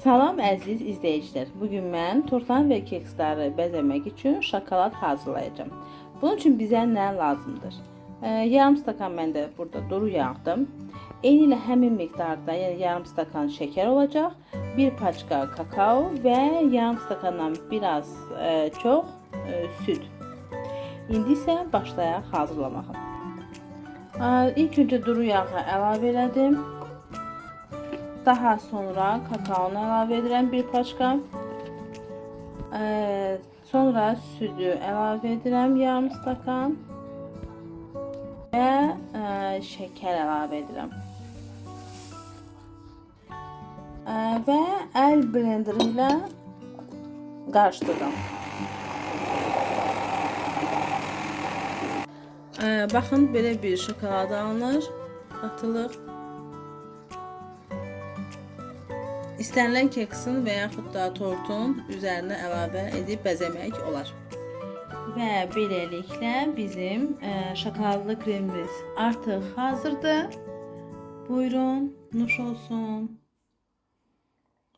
Salam əziz izləyicilər. Bu gün mən tortlar və keksləri bəzəmək üçün şokolad hazırlayacağam. Bunun üçün bizə nə lazımdır? Ee, yarım stakan məndə burada duru yağdım. Eyni ilə həmin miqdarda, yəni yarım stakan şəkər olacaq, bir paçka kakao və yarım stakandan biraz e, çox e, süd. İndi isə başlayaq hazırlamağa. Ee, İlk öncə duru yağı əlavə elədim. Daha sonra kakaonu əlavə edirəm bir paçka. Ee, sonra südü əlavə edirəm yarım stakan. Və e, şəkər əlavə edirəm. E, və əl blenderi ilə qarışdırıram. E, baxın belə bir şokolad alınır, atılır. İstənilən keksin və yaxud da tortun üzərinə əlavə edib bəzəmək olar. Və beləliklə bizim e, şokoladlı kremimiz artıq hazırdır. Buyurun, nuş olsun.